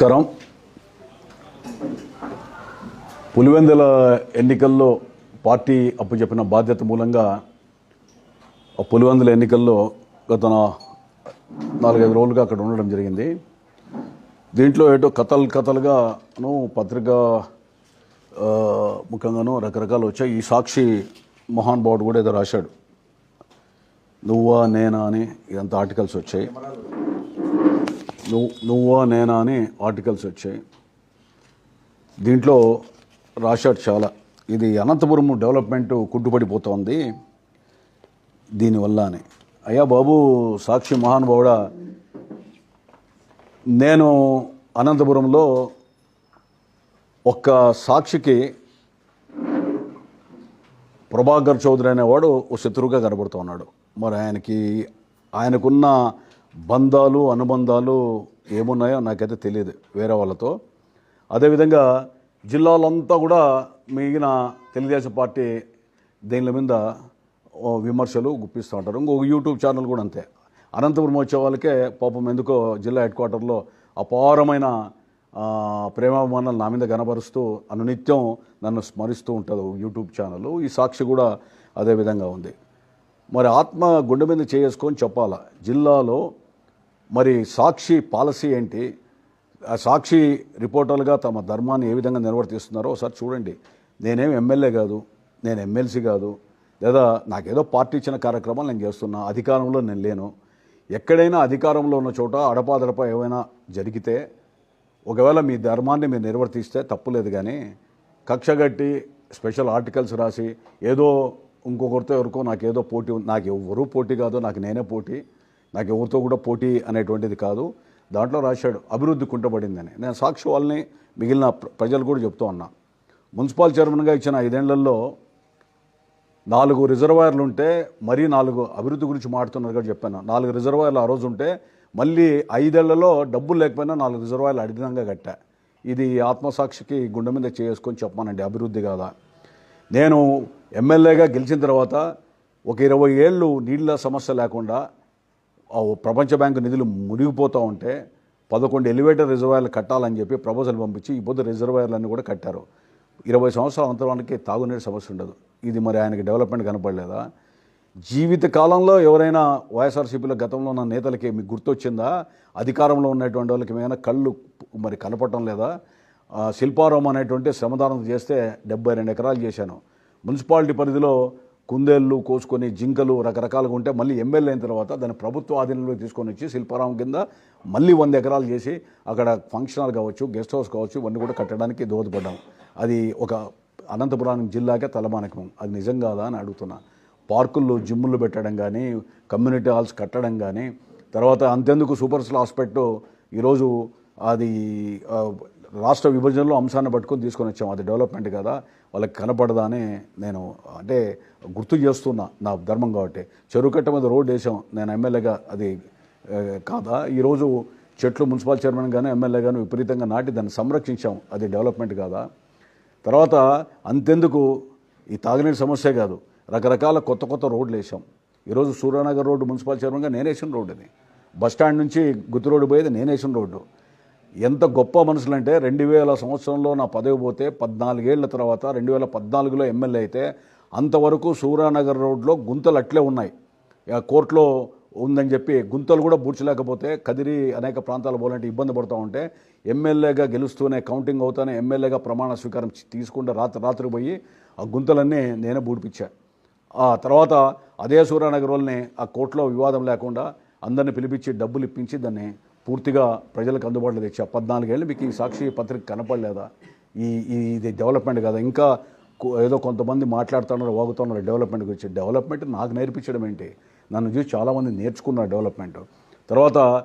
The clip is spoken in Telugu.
నమస్కారం. పులివెందుల ఎన్నికల్లో పార్టీ అప్పచెప్పిన బాధ్యత మూలంగా ఆ పులివెందుల ఎన్నికల్లో గత నాలుగైదు రోజులుగా అక్కడ ఉండడం జరిగింది. దీంట్లో ఏటో కథలు కథలుగాను పత్రిక ముఖ్యంగాను రకరకాలు వచ్చాయి. ఈ సాక్షి మహాన్ బాబు కూడా ఏదో రాశాడు. నువ్వా నేనా అని ఇదంతా ఆర్టికల్స్ వచ్చాయి. నువ్వు నువ్వా నేనా అని ఆర్టికల్స్ వచ్చాయి. దీంట్లో రాశాడు చాలా. ఇది అనంతపురం డెవలప్మెంట్ కుంటుపడిపోతోంది దీనివల్ల అని అయ్యా బాబు సాక్షి మహానుభావుడా నేను అనంతపురంలో ఒక్క సాక్షికి ప్రభాకర్ చౌదరి అనేవాడు ఓ శత్రువుగా కనబడుతూ ఉన్నాడు. మరి ఆయనకి ఆయనకున్న బంధాలు అనుబంధాలు ఏమున్నాయో నాకైతే తెలియదు వేరే వాళ్ళతో. అదేవిధంగా జిల్లాలంతా కూడా మిగిలిన తెలుగుదేశం పార్టీ దేనిల మీద విమర్శలు గుప్పిస్తూ ఉంటారు. ఇంకొక యూట్యూబ్ ఛానల్ కూడా అంతే. అనంతపురం వచ్చే వాళ్ళకే పాపం ఎందుకో జిల్లా హెడ్ క్వార్టర్లో అపారమైన ప్రేమాభిమానాలు నా మీద కనబరుస్తూ అనునిత్యం నన్ను స్మరిస్తూ ఉంటుంది యూట్యూబ్ ఛానల్. ఈ సాక్షి కూడా అదే విధంగా ఉంది. మరి ఆత్మ గుండె మీద చేసుకొని చెప్పాలా? జిల్లాలో మరి సాక్షి పాలసీ ఏంటి? ఆ సాక్షి రిపోర్టర్లుగా తమ ధర్మాన్ని ఏ విధంగా నిర్వర్తిస్తున్నారో ఒకసారి చూడండి. నేనేం ఎమ్మెల్యే కాదు నేను ఎమ్మెల్సీ కాదు లేదా నాకేదో పార్టీ ఇచ్చిన కార్యక్రమాలు నేను చేస్తున్నా అధికారంలో నేను లేను. ఎక్కడైనా అధికారంలో ఉన్న చోట అడపాదడప ఏమైనా జరిగితే ఒకవేళ మీ ధర్మాన్ని మీరు నిర్వర్తిస్తే తప్పులేదు కానీ కక్షగట్టి స్పెషల్ ఆర్టికల్స్ రాసి ఏదో ఇంకొకరితో ఎవరికో నాకేదో పోటీ నాకు ఎవరు పోటీ కాదు నాకు నేనే పోటీ నాకు ఎవరితో కూడా పోటీ అనేటువంటిది కాదు. దాంట్లో రాశాడు అభివృద్ధి కుంటబడిందని. నేను సాక్షి వాళ్ళని మిగిలిన ప్ర- ప్రజలు కూడా చెప్తూ ఉన్నా. మున్సిపల్ చైర్మన్గా ఇచ్చిన ఐదేళ్ళలో నాలుగు రిజర్వాయర్లు ఉంటే మరీ నాలుగు అభివృద్ధి గురించి మాట్లాడుతున్నారు కూడా చెప్పాను. నాలుగు రిజర్వాయర్లు ఆ రోజు ఉంటే మళ్ళీ ఐదేళ్ళలో డబ్బులు లేకపోయినా నాలుగు రిజర్వాయర్లు అడిగినంగా కట్టా. ఇది ఆత్మసాక్షికి గుండె మీద చేసుకొని చెప్పానండి అభివృద్ధి కాదా? నేను ఎమ్మెల్యేగా గెలిచిన తర్వాత ఒక ఇరవై ఏళ్ళు నీళ్ళ సమస్య లేకుండా ఆ ప్రపంచ బ్యాంకు నిధులు మునిగిపోతూ ఉంటే పదకొండు ఎలివేటర్ రిజర్వాయర్లు కట్టాలని చెప్పి ప్రపోజల్ పంపించి ఈ పొద్దు రిజర్వాయర్లన్నీ కూడా కట్టారు. ఇరవై సంవత్సరాల అంతరానికి తాగునీరు సమస్య ఉండదు. ఇది మరి ఆయనకి డెవలప్మెంట్ కనపడలేదా? జీవిత కాలంలో ఎవరైనా వైఎస్ఆర్సీపీలో గతంలో ఉన్న నేతలకి మీకు గుర్తొచ్చిందా? అధికారంలో ఉన్నటువంటి వాళ్ళకి ఏమైనా కళ్ళు మరి కనపడటం లేదా? ఆ, శిల్పారావం అనేటువంటి శ్రమదానం చేస్తే డెబ్బై రెండు ఎకరాలు చేశాను. మున్సిపాలిటీ పరిధిలో కుందేళ్ళు కోసుకొని జింకలు రకరకాలుగా ఉంటే మళ్ళీ ఎమ్మెల్యే అయిన తర్వాత దాన్ని ప్రభుత్వ ఆధీనంలోకి తీసుకొని వచ్చి శిల్పారావం కింద మళ్ళీ వంద ఎకరాలు చేసి అక్కడ ఫంక్షన్ హాల్ కావచ్చు గెస్ట్ హౌస్ కావచ్చు ఇవన్నీ కూడా కట్టడానికి దోహదపడ్డాం. అది ఒక అనంతపురం జిల్లాకే తలమానకం. అది నిజం కాదా అని అడుగుతున్నా. పార్కుల్లో జిమ్ములు పెట్టడం కానీ కమ్యూనిటీ హాల్స్ కట్టడం కానీ తర్వాత అంతెందుకు సూపర్ హాస్పిటల్ ఈరోజు అది రాష్ట్ర విభజనలో అంశాన్ని పట్టుకొని తీసుకొని వచ్చాం. అది డెవలప్మెంట్ కదా. వాళ్ళకి కనపడదా అని నేను అంటే గుర్తు చేస్తున్నా నా ధర్మం కాబట్టి. చెరువు కట్ట మీద రోడ్డు వేసాం. నేను ఎమ్మెల్యేగా అది కాదా. ఈరోజు చెట్లు మున్సిపల్ చైర్మన్ గాను ఎమ్మెల్యే గాను విపరీతంగా నాటి దాన్ని సంరక్షించాం. అది డెవలప్మెంట్ కాదా. తర్వాత అంతెందుకు? ఈ తాగునీటి సమస్య కాదు. రకరకాల కొత్త కొత్త రోడ్లు వేసాం. ఈరోజు సూర్యనగర్ రోడ్డు మున్సిపల్ చైర్మన్గా నేనేసిన రోడ్డుని రోడ్డు ఇది బస్ స్టాండ్ నుంచి గుత్తి రోడ్డు పోయేది నేనేసిన రోడ్డు. ఎంత గొప్ప మనుషులంటే రెండు వేల సంవత్సరంలో నా పదవి పోతే పద్నాలుగేళ్ళ తర్వాత రెండు వేల పద్నాలుగులో ఎమ్మెల్యే అయితే అంతవరకు సూర్యానగర్ రోడ్లో గుంతలు అట్లే ఉన్నాయి. కోర్టులో ఉందని చెప్పి గుంతలు కూడా బూడ్చలేకపోతే కదిరి అనేక ప్రాంతాలు పోవాలంటే ఇబ్బంది పడుతూ ఉంటే ఎమ్మెల్యేగా గెలుస్తూనే కౌంటింగ్ అవుతానే ఎమ్మెల్యేగా ప్రమాణ స్వీకారం తీసుకుంటే రాత్రి రాత్రి పోయి ఆ గుంతలన్నీ నేనే బూడిపించా. ఆ తర్వాత అదే సూర్యానగర్ వాళ్ళని ఆ కోర్టులో వివాదం లేకుండా అందరిని పిలిపించి డబ్బులు ఇప్పించి దాన్ని పూర్తిగా ప్రజలకు అందుబాటులో తెచ్చా. పద్నాలుగేళ్ళు మీకు ఈ సాక్షి పత్రిక కనపడలేదా? ఈ ఇది డెవలప్మెంట్ కదా? ఇంకా ఏదో కొంతమంది మాట్లాడుతున్నారు వాగుతున్నారు డెవలప్మెంట్ గురించి. డెవలప్మెంట్ నాకు నేర్పించడం ఏంటి? నన్ను చూసి చాలామంది నేర్చుకున్నారు డెవలప్మెంట్. తర్వాత